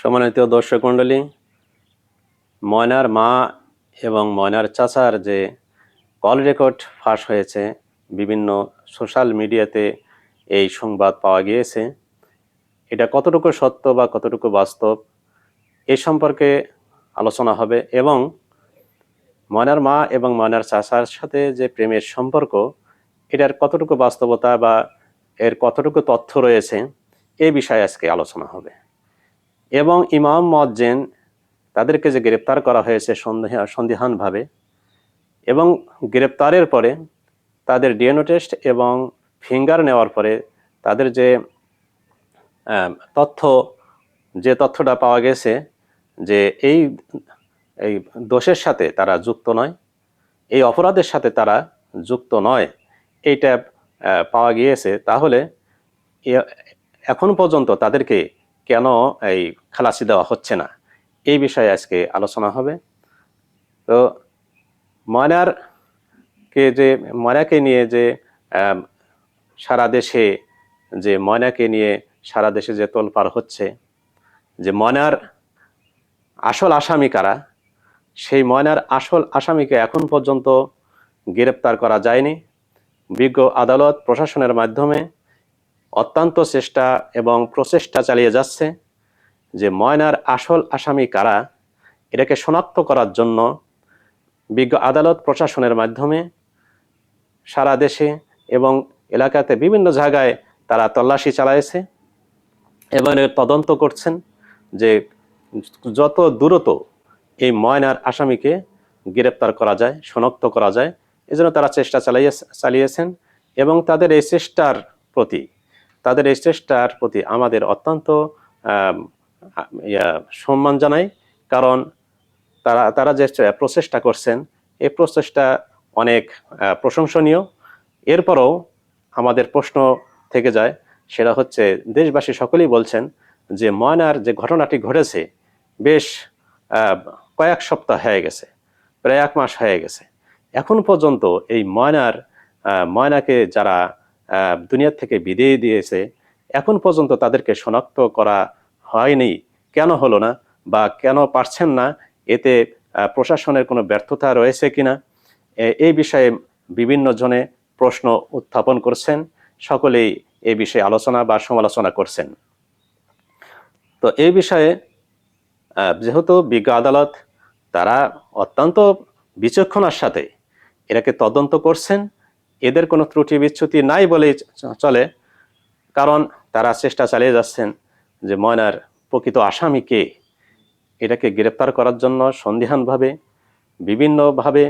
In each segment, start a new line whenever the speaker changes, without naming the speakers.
সম্মানিত দর্শক মণ্ডলী, ময়নার মা এবং ময়নার চাচার যে কল রেকর্ড ফাঁস হয়েছে, বিভিন্ন সোশ্যাল মিডিয়াতে এই সংবাদ পাওয়া গিয়েছে। এটা কতটুকু সত্য বা কতটুকু বাস্তব, এ সম্পর্কে আলোচনা হবে এবং ময়নার মা এবং ময়নার চাচার সাথে যে প্রেমের সম্পর্ক, এটার কতটুকু বাস্তবতা বা এর কতটুকু তথ্য রয়েছে, এ বিষয়ে আজকে আলোচনা হবে। এবং ইমাম মজ্জেন তাদেরকে যে গ্রেপ্তার করা হয়েছে সন্দেহ, সন্দিহানভাবে এবং গ্রেপ্তারের পরে তাদের ডিএনও টেস্ট এবং ফিঙ্গার নেওয়ার পরে তাদের যে তথ্য, যে তথ্যটা পাওয়া গেছে যে এই এই দোষের সাথে তারা যুক্ত নয়, এই অপরাধের সাথে তারা যুক্ত নয়, এইটা পাওয়া গিয়েছে। তাহলে এখন পর্যন্ত তাদেরকে কেন এই খালাসি দেওয়া হচ্ছে না? এই বিষয়ে আজকে আলোচনা হবে। তো ময়নার কে যে, ময়নাকে নিয়ে যে সারা দেশে যে, ময়নাকে নিয়ে সারা দেশে যে তোলপাড় হচ্ছে, যে ময়নার আসল আসামি কারা? সেই ময়নার আসল আসামিকে এখন পর্যন্ত গ্রেপ্তার করা যায়নি। বিজ্ঞ আদালত প্রশাসনের মাধ্যমে অত্যন্ত চেষ্টা এবং প্রচেষ্টা চালিয়ে যাচ্ছে যে ময়নার আসল আসামি কারা, এটাকে শনাক্ত করার জন্য বিজ্ঞ আদালত প্রশাসনের মাধ্যমে সারা দেশে এবং এলাকাতে বিভিন্ন জায়গায় তারা তল্লাশি চালাইছে। এবং এর তদন্ত করছেন যে যত দ্রুত এই ময়নার আসামিকে গ্রেপ্তার করা যায়, শনাক্ত করা যায়, এজন্য তারা চেষ্টা চালিয়ে চালিয়েছেন এবং তাদের এই চেষ্টার প্রতি তাদের এই চেষ্টার প্রতি আমাদের অত্যন্ত সম্মান জানাই। কারণ তারা তারা যে প্রচেষ্টা করছেন, এই প্রচেষ্টা অনেক প্রশংসনীয়। এরপরও আমাদের প্রশ্ন থেকে যায়, সেটা হচ্ছে দেশবাসী সকলেই বলছেন যে ময়নার যে ঘটনাটি ঘটেছে, বেশ কয়েক সপ্তাহ হয়ে গেছে, প্রায় এক মাস হয়ে গেছে। এখন পর্যন্ত এই ময়নার ময়নাকে যারা দুনিয়ার থেকে বিদেয় দিয়েছে, এখন পর্যন্ত তাদেরকে শনাক্ত করা হয়নি। কেন হলো না বা কেন পারছেন না? এতে প্রশাসনের কোনো ব্যর্থতা রয়েছে কিনা? এ- এই বিষয়ে বিভিন্ন জনে প্রশ্ন উত্থাপন করছেন। সকলেই এই বিষয়ে আলোচনা বা সমালোচনা করছেন। তো এই বিষয়ে যেহেতু বিজ্ঞ আদালত তারা অত্যন্ত বিচক্ষণার সাথে এটাকে তদন্ত করছেন এদের কোনো ত্রুটি বিচ্যুতি নাই বলেই চলে। কারণ তারা চেষ্টা চালিয়ে যাচ্ছেন যে ময়নার প্রকৃত আসামি কে? এটাকে গ্রেপ্তার করার জন্য সন্দিহানভাবে, বিভিন্নভাবে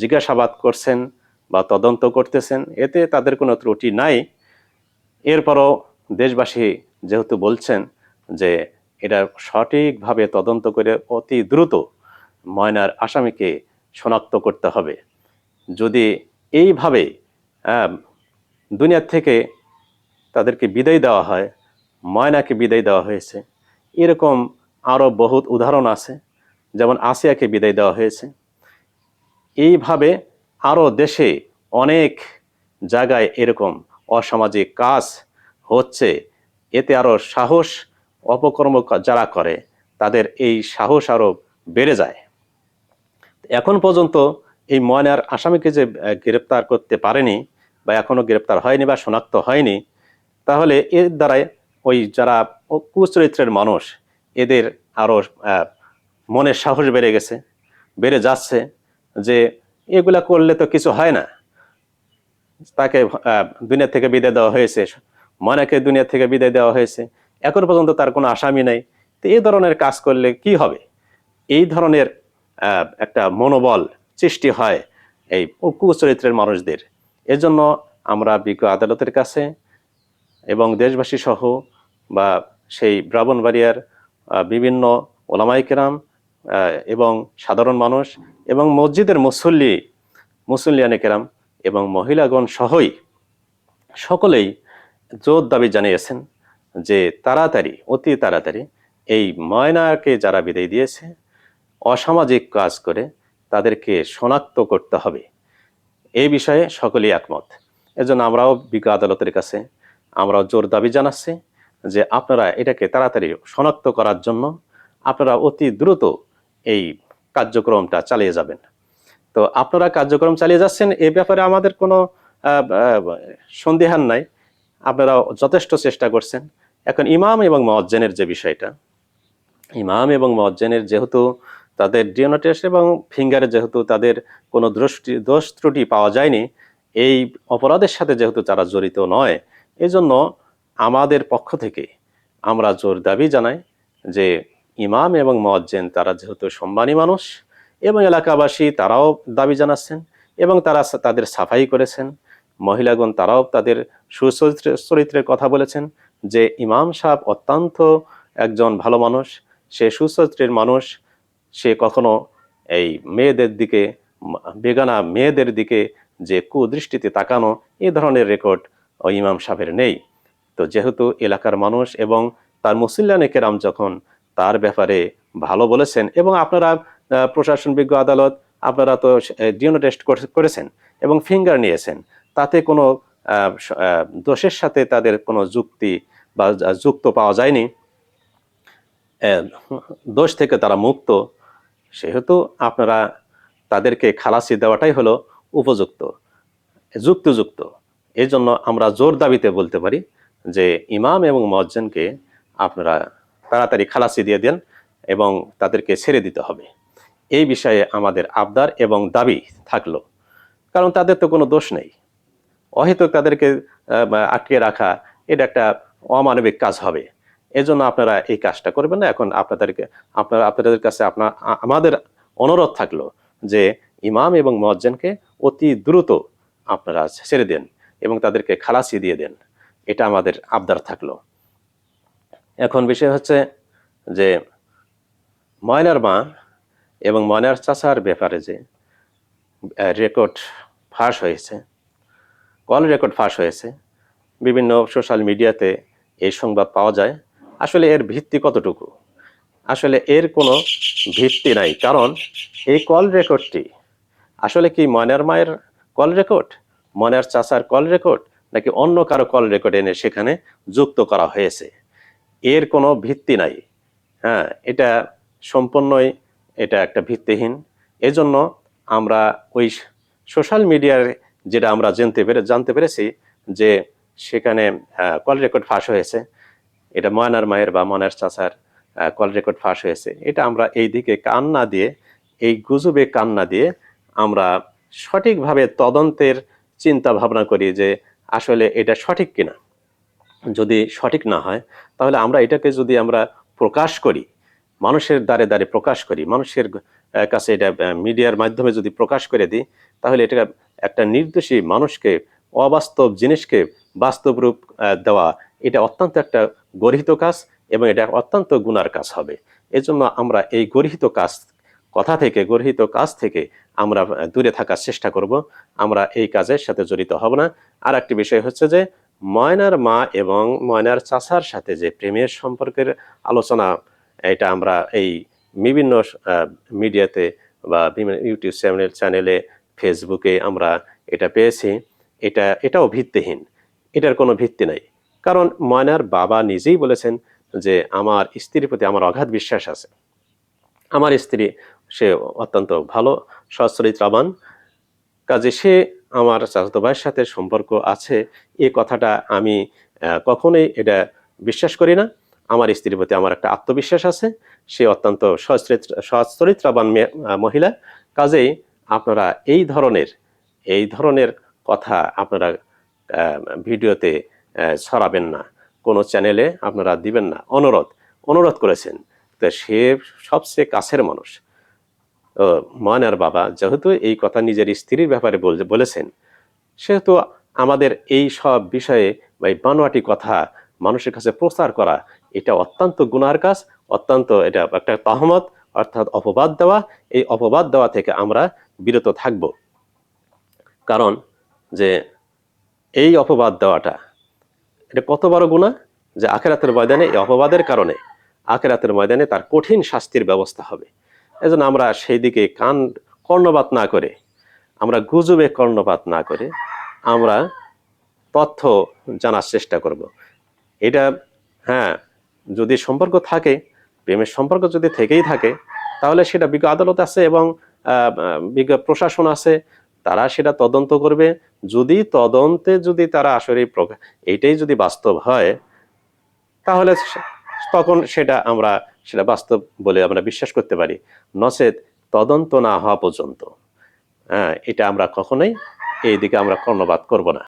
জিজ্ঞাসাবাদ করছেন বা তদন্ত করতেছেন। এতে তাদের কোনো ত্রুটি নাই। এরপরও দেশবাসী যেহেতু বলছেন যে এটা সঠিকভাবে তদন্ত করে অতি দ্রুত ময়নার আসামিকে শনাক্ত করতে হবে। যদি এইভাবে দুনিয়ার থেকে তাদেরকে বিদায় দেওয়া হয়, ময়নাকে বিদায় দেওয়া হয়েছে, এরকম আরও বহুত উদাহরণ আছে, যেমন আসিয়াকে বিদায় দেওয়া হয়েছে। এইভাবে আরও দেশে অনেক জায়গায় এরকম অসামাজিক কাজ হচ্ছে, এতে আরও সাহস, অপকর্ম যারা করে, তাদের এই সাহস আরও বেড়ে যায়। এখন পর্যন্ত এই ময়নার আসামিকে যে গ্রেপ্তার করতে পারেনি বা এখনও গ্রেপ্তার হয়নি বা শনাক্ত হয়নি, তাহলে এর দ্বারাই ওই যারা কুচরিত্রের মানুষ, এদের আরও মনের সাহস বেড়ে গেছে, বেড়ে যাচ্ছে যে এগুলা করলে তো কিছু হয় না। তাকে দুনিয়া থেকে বিদায় দেওয়া হয়েছে, ময়নাকে দুনিয়া থেকে বিদায় দেওয়া হয়েছে, এখন পর্যন্ত তার কোনো আসামি নেই। তো এই ধরনের কাজ করলে কি হবে? এই ধরনের একটা মনোবল সৃষ্টি হয় এই কুচরিত্রের মানুষদের। এজন্য আমরা বিজ্ঞ আদালতের কাছে এবং দেশবাসী সহ বা সেই ব্রাহ্মণবাড়িয়ার বিভিন্ন ওলামাই কেরাম এবং সাধারণ মানুষ এবং মসজিদের মুসল্লি, মুসল্লিয়ানে কেরাম এবং মহিলাগণ সহই সকলেই জোর দাবি জানিয়েছেন যে তাড়াতাড়ি, অতি তাড়াতাড়ি এই ময়নাকে যারা বিদায় দিয়েছে, অসামাজিক কাজ করে তাদেরকে শনাক্ত করতে হবে। এই বিষয়ে সকলেই একমত। এজন্য আমরাও বিজ্ঞ আদালতের কাছে, আমরাও জোর দাবি জানাচ্ছি যে আপনারা এটাকে তাড়াতাড়ি শনাক্ত করার জন্য আপনারা অতি দ্রুত এই কার্যক্রমটা চালিয়ে যাবেন। তো আপনারা কার্যক্রম চালিয়ে যাচ্ছেন, এ ব্যাপারে আমাদের কোনো সন্দেহান নাই। আপনারা যথেষ্ট চেষ্টা করছেন। এখন ইমাম এবং মজ্জেনের যে বিষয়টা, ইমাম এবং মজ্জেনের যেহেতু তাদের ডিএনএ টেস্ট এবং ফিঙ্গারে যেহেতু তাদের কোনো দৃষ্টি, দোষ ত্রুটি পাওয়া যায়নি, এই অপরাধের সাথে যেহেতু তারা জড়িত নয়, এজন্য আমাদের পক্ষ থেকে আমরা জোর দাবি জানাই যে ইমাম এবং মজ্জেন তারা যেহেতু সম্মানী মানুষ এবং এলাকাবাসী তারাও দাবি জানাচ্ছেন এবং তারা তাদের সাফাই করেছেন। মহিলাগণ তারাও তাদের সুচরিত্র চরিত্রের কথা বলেছেন যে ইমাম সাহেব অত্যন্ত একজন ভালো মানুষ, সে সুচরিত্রের মানুষ সে কখনো এই মেয়েদের দিকে বেগানা মেয়েদের দিকে যে কুদৃষ্টিতে তাকানো, এ ধরনের রেকর্ড ওই ইমাম সাহেবের নেই। তো যেহেতু এলাকার মানুষ এবং তার মুসিল্লানে কেরাম যখন তার ব্যাপারে ভালো বলেছেন এবং আপনারা প্রশাসন বিজ্ঞ আদালত, আপনারা তো ডিএনএ টেস্ট করেছেন এবং ফিঙ্গার নিয়েছেন, তাতে কোনো দোষের সাথে তাদের কোনো যুক্তি বা যুক্ত পাওয়া যায়নি। দোষ থেকে তারা মুক্ত। সেহেতু আপনারা তাদেরকে খালাসি দেওয়াটাই হলো উপযুক্ত, যুক্তিযুক্ত। এই জন্য আমরা জোর দাবিতে বলতে পারি যে ইমাম এবং মজ্জেনকে আপনারা তাড়াতাড়ি খালাসি দিয়ে দেন এবং তাদেরকে ছেড়ে দিতে হবে। এই বিষয়ে আমাদের আবদার এবং দাবি থাকল। কারণ তাদের তো কোনো দোষ নেই। অহেতুক তাদেরকে আটকে রাখা, এটা একটা অমানবিক কাজ হবে। এজন্য আপনারা এই কাজটা করবেন না। এখন আপনাদেরকে, আপনারা, আপনাদের কাছে আপনার আমাদের অনুরোধ থাকল যে ইমাম এবং মজ্জেনকে অতি দ্রুত আপনারা ছেড়ে দেন এবং তাদেরকে খালাসি দিয়ে দেন। এটা আমাদের আবদার থাকল। এখন বিষয় হচ্ছে যে ময়নার মা এবং ময়নার চাচার ব্যাপারে যে রেকর্ড ফাঁস হয়েছে কল রেকর্ড ফাঁস হয়েছে। বিভিন্ন সোশ্যাল মিডিয়াতে এই সংবাদ পাওয়া যায়। আসলে এর ভিত্তি কতটুকু? আসলে এর কোনো ভিত্তি নাই। কারণ এই কল রেকর্ডটি আসলে কি ময়নার মায়ের কল রেকর্ড ময়নার চাচার কল রেকর্ড নাকি অন্য কারও কল রেকর্ড এনে সেখানে যুক্ত করা হয়েছে? এর কোনো ভিত্তি নাই। হ্যাঁ এটা সম্পূর্ণই এটা একটা ভিত্তিহীন। এজন্য আমরা ওই সোশ্যাল মিডিয়ার যেটা আমরা জানতে পেরে, জানতে পেরেছি যে সেখানে কল রেকর্ড ফাঁস হয়েছে। এটা ময়নার মায়ের বা ময়নার চাচার কল রেকর্ড ফাঁস হয়েছে। এটা আমরা এই দিকে কান না দিয়ে, এই গুজবে কান না দিয়ে আমরা সঠিকভাবে তদন্তের চিন্তা ভাবনা করি যে আসলে এটা সঠিক কিনা। যদি সঠিক না হয়, তাহলে আমরা এটাকে যদি আমরা প্রকাশ করি, মানুষের দ্বারে দ্বারে প্রকাশ করি, মানুষের কাছে এটা মিডিয়ার মাধ্যমে যদি প্রকাশ করে দিই, তাহলে এটা একটা নির্দোষী মানুষকে, অবাস্তব জিনিসকে বাস্তব রূপ দেওয়া এটা অত্যন্ত একটা গর্হিত কাজ এবং এটা অত্যন্ত গুনার কাজ হবে। এজন্য আমরা এই গর্হিত কাজ কথা থেকে, গর্হিত কাজ থেকে আমরা দূরে থাকার চেষ্টা করব। আমরা এই কাজের সাথে জড়িত হব না। আর একটি বিষয় হচ্ছে যে, ময়নার মা এবং ময়নার চাচার সাথে যে প্রেমের সম্পর্কের আলোচনা, এটা আমরা এই বিভিন্ন মিডিয়াতে বা বিভিন্ন ইউটিউব চ্যানেল, চ্যানেলে, ফেসবুকে আমরা এটা পেয়েছি। এটা, এটাও ভিত্তিহীন। এটার কোনো ভিত্তি নাই। কারণ ময়নার বাবা নিজেই বলেছেন যে আমার স্ত্রীর প্রতি আমার অগাধ বিশ্বাস আছে। আমার স্ত্রী, সে অত্যন্ত ভালো সচ্চরিত্রাবান কাজে সে আমার চাচাতো ভাইয়ের সাথে সম্পর্ক আছে। এ কথাটা আমি কখনোই এটা বিশ্বাস করি না। আমার স্ত্রীর প্রতি আমার একটা আত্মবিশ্বাস আছে। সে অত্যন্ত মে- মহিলা। কাজেই আপনারা এই ধরনের এই ধরনের কথা আপনারা ভিডিওতে ছড়াবেন না। কোনো চ্যানেলে আপনারা দিবেন না। অনুরোধ অনুরোধ করেছেন তো সে সবচেয়ে কাছের মানুষ। ময়নার বাবা, যেহেতু এই কথা নিজের স্ত্রীর ব্যাপারে বল- বলেছেন, সেহেতু আমাদের এই সব বিষয়ে বা এই বানোয়াটি কথা মানুষের কাছে প্রচার করা, এটা অত্যন্ত গুনার কাজ, অত্যন্ত এটা একটা তহমত, অর্থাৎ অপবাদ দেওয়া। এই অপবাদ দেওয়া থেকে আমরা বিরত থাকব। কারণ যে এই অপবাদ দেওয়াটা এটা কত বড় গুণা যে আখেরাতের ময়দানে, এই অপবাদের কারণে আখেরাতের ময়দানে তার কঠিন শাস্তির ব্যবস্থা হবে। এজন্য আমরা সেই দিকে কান কর্ণপাত না করে, আমরা গুজবে কর্ণপাত না করে, আমরা তথ্য জানার চেষ্টা করব। এটা হ্যাঁ যদি সম্পর্ক থাকে, প্রেমের সম্পর্ক যদি থেকেই থাকে, তাহলে সেটা বিজ্ঞ আদালত আছে এবং বিজ্ঞ প্রশাসন আছে তারা সেটা তদন্ত করবে। যদি তদন্তে যদি তারা আসলে এটাই যদি বাস্তব হয়, তাহলে তখন সেটা আমরা, সেটা বাস্তব বলে আমরা বিশ্বাস করতে পারি। নচেত তদন্ত না হওয়া পর্যন্ত। হ্যাঁ এটা আমরা কখনোই এই দিকে আমরা কর্ণপাত করব না।